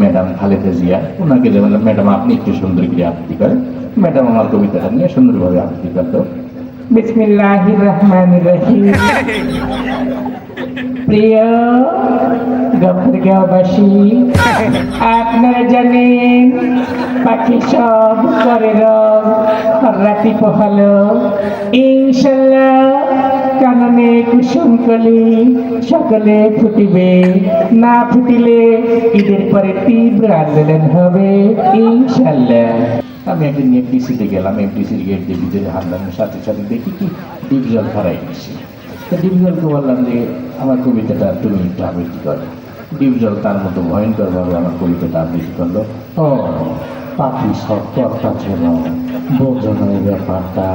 Madam Khaleda Zia ওনাকে যে বললাম ম্যাডাম আপনি একটু সুন্দর করে আবৃত্তি করেন। ম্যাডাম আমার কবিতাটা নিয়ে সুন্দরভাবে আবৃত্তি করতো। বিসমিল্লাহির রহমানির রহিম। প্রিয় গফরগাঁওবাসী আপনারা জানেন, পাখি সব করে রাতি পোহালো। ইনশাল্লাহ কাননে কুসুম কলি সকলে ফুটিবে। না ফুটিলে ঈদের পরে তীব্র আন্দোলন হবে ইনশাল্লাহ আমি একদিন এফডিসিতে গেলাম, এফডিসির গেট দিয়ে ভিতরে হাঁটলাম, সাথে সাথে দেখি কি ডিপজল ধরাই গেছে তো ডিপজলকে বললাম যে, আমার কবিতাটা তুমি একটু আবৃত্তি করো। ডিপজল তার মতো ভয়ঙ্করভাবে আমার কবিতাটা আবৃত্তি করল। ও পাখি কর্তা ছিল বোঝনের ব্যাপারটা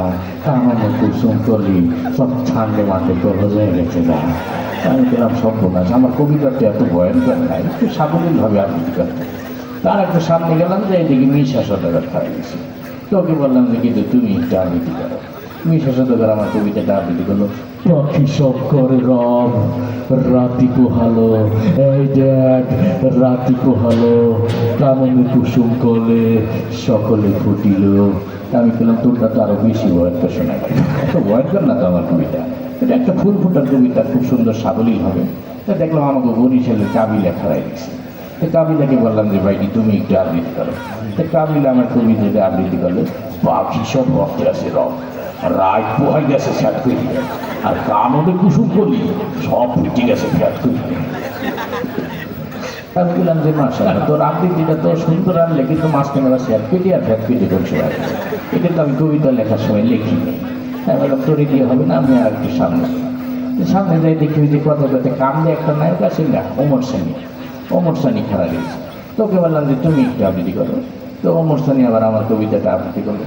কামানো কুসুম করলি সব ছান্ডে মাঠে তোর হয়ে গেছে যা আমি বললাম, সর্বনাশ, আমার কবিতাটা এত ভয়ঙ্কর নাই, একটু সাবলীলভাবে আবৃত্তি করতে। তার একটু সামনে গেলাম, যে এদিকে মিশা সদাগর খাওয়া গেছে তোকে বললাম যে কিন্তু তুমি একটু আবৃত্তি করো? মিশা সদাগর আমার কবিতাটা আবৃত্তি করল। পাখি সব করে রব রাতি পোহালো এই দেখ, রাতি পোহালো কামনে কুসুম কলে সকলে ফুটিল। আমি বললাম তোরটা তো আরও বেশি ভয়ঙ্কর শোনা গেল। এত ভয়ঙ্কর না তো আমার কবিতা? এটা একটা ফুল ফুটার কবিতা, খুব সুন্দর সাবলীল হবে। তা দেখলাম আমাকে বরিশালের কাবিলা খারাই দিচ্ছে তো কাবিলাকে বললাম যে ভাই তুমি একটু আবৃত্তি করো। তো কাবিলা আমার কবিতাটা আবৃত্তি করল পাখি সব রক্তে আছে রক রাত পোহাই গেছে ফ্যাট করে আর কাননে কুসুম করলি, সব ফুটে গেছে ফ্যাট করে আমি বললাম যে মাসা তোর আবৃত্তিটা তো সুন্দর আনলে, কিন্তু মাঝখানে শেয়ার পেটি আর ফ্যাট পেটি করছে এটা তো আমি কবিতা লেখার সময় লিখিনি আমি বললাম, তোর দিয়ে হবে না, আমি আর একটু সামনে। সামনে যাই দেখি যে কথা কথা কামলে একটা নায়ক আছে না, ওমর সানি। অমর সানি খারাপ গেছে তোকে বললাম যে, তুমি একটু আবৃত্তি করো। তো অমর সানি আবার আমার কবিতাটা আবৃত্তি করল।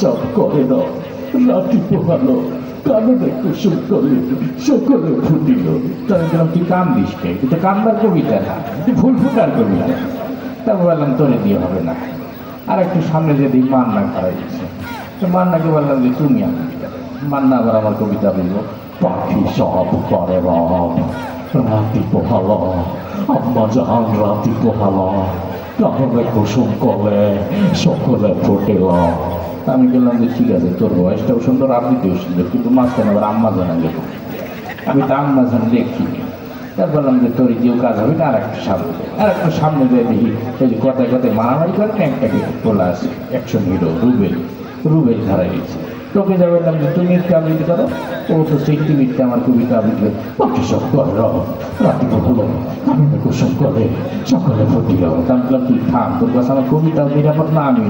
সব করে দাও। রাতি পোহালো কাননে কুসুম করলে সকলে ফুটিল। তবে বললাম তুই কান দিস এটা কান্দার কবিতা। না তুই ফুল ফুটার কবিতা। তারপর বললাম, তোরে দিয়ে হবে না। আর একটু সামনে যে দিই মান্না খারাপ গেছে তো মান্নাকে বললাম যে, তুমি করো মান্না আবার আমার কবিতা বলব পাখি সব করে রব, রাতি পোহালো, আম্মা জাহান রাতি পোহালো। কাপড়ে কুসুম কলে সকলে ফুটিল। আমি বললাম যে, ঠিক আছে, তোর বয়সটাও সুন্দর আবৃত্তিও সুন্দর, কিন্তু মাঝখানে আবার আম্মা জানা গেল আমি তো আম্মা জান দেখি তার বললাম যে, তোর যেও কাজ হবে না আর একটু সামনে। আর একটু সামনে যাই দেখি ওই যে কথায় কথায় মারামারি করে না, একটা তোলা আছে একশো হিরো রুবেল রুবেল ধারা গেছে তোকে যাবে বললাম যে, তুমি একটু আবৃত্তি করো ও তো সেই টিভিতে আমার কবিতা আবৃত্তি ওকে, সব করে রাতি আমি আমি কুসুম করে, সকালে হব। আমি বললাম, তুই থাম, তোর কাছে আমার কবিতা নিরাপদ না আমি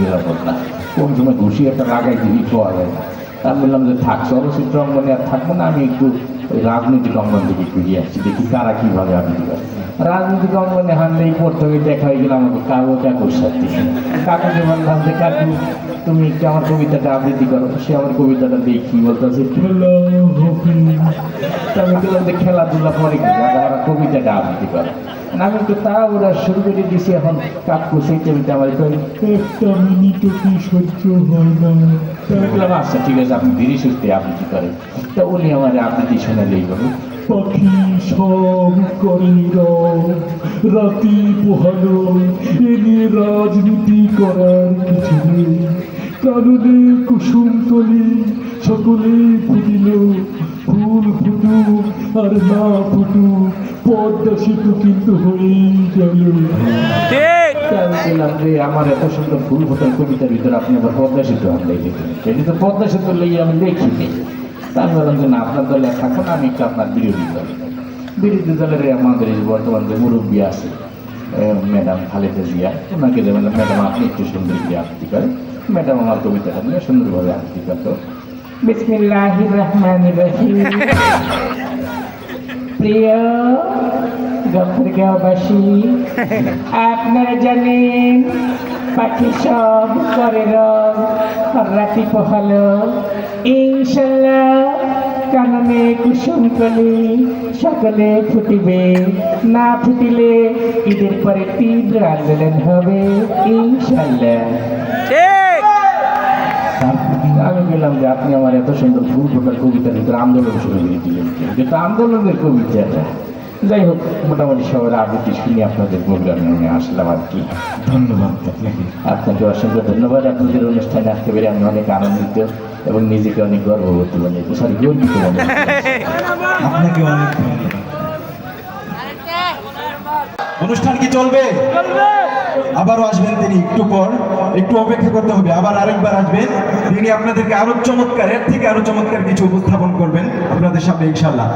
নিরাপদ না। কোন সময় ঘুষি একটা লাগাই দিবি পাওয়া যায় না। আমি বললাম যে থাক, চলচ্চিত্র অঙ্গনে আর থাকব না, আমি একটু ওই রাজনৈতিক অঙ্গন থেকে গিয়ে আসছি, দেখি কারা কীভাবে করে। রাজনৈতিক অঙ্গনে হানলেই পড়তে হবে, দেখা হয়ে গেলাম আমাকে কাকু কাকুর সাথে কাকুকে বললাম যে কাকু, তুমি একটু আমার কবিতাটা আবৃত্তি করো। সে আমার কবিতাটা দেখি, বলতেছে তা আমি যে খেলাধুলা করে কি আমার কবিতাটা আবৃত্তি করো না আমি তো তারা ওরা শুরু করে দিছি এখন কাকু সেই কবিতা আমার একটা মিনিটও কি সহ্য হয় না। বললাম আচ্ছা ঠিক আছে আপনি ধীরে সুস্থে আবৃত্তি করেন? তা উনি আমার আবৃত্তি শোনালেই বলে পাখি সব করে রব, রাতি পোহালো এ নিয়ে রাজনীতি করার কিছু নেই। কাননে কুসুম তলি সকলে ফুটিল আর না ফুটু পদ্মা সেতু কিন্তু হয়েই গেল আমার এত সুন্দর ফুল ফোটার কবিতার ভিতরে আপনি আবার পদ্মা সেতু আনলাই যেতেন এটি তো পদ্মা সেতু লেগে আমি দেখিনি তা আমি বললাম যে না আপনার দলে থাকুন আমি একটু আপনার বিরোধী দল। বিরোধী দলের আমাদের এই বর্তমান যে মুরব্বী আছে ম্যাডাম খালেদা জিয়া ওনাকে যে ম্যাডাম আপনি একটু সুন্দর করে আবৃত্তি করেন। ম্যাডাম আমার কবিতাটা নিয়ে সুন্দরভাবে আবৃত্তি করতো। বিসমিল্লাহির রহমানির রহিম। প্রিয় গফরগাঁওবাসী, আপনারা জানেন পাখি সব করে রব রাতি পোহালো। ইনশাল্লাহ কাননে কুসুম কলি সকলে ফুটিবে। না ফুটিলে ঈদের পরে তীব্র আন্দোলন হবে ইনশাল্লাহ বললাম যে আপনি আমার এত সুন্দর ফুল ফোটার কবিতার ভিতরে আন্দোলন শুরু করে দিলেন কিন্তু আন্দোলনের কবিতাটা যাই হোক মোটামুটি সবার আবৃত্তি শুনে আপনাদের প্রোগ্রামে আমি আসলাম আর কি। ধন্যবাদ আপনাকে। আপনাকে অসংখ্য ধন্যবাদ। আপনাদের অনুষ্ঠানে আসতে পেরে আমি অনেক আনন্দিত এবং নিজেকে অনেক গর্ববতী মনে সরি গর্বিত মনে আপনাকে অনেক ধন্যবাদ। অনুষ্ঠান কি চলবে। আবারও আসবেন তিনি একটু পর, একটু অপেক্ষা করতে হবে, আবার আরেকবার আসবেন। তিনি আপনাদেরকে আরও চমৎকার, এর থেকে আরও চমৎকার কিছু উপস্থাপন করবেন আপনাদের সামনে ইনশাল্লাহ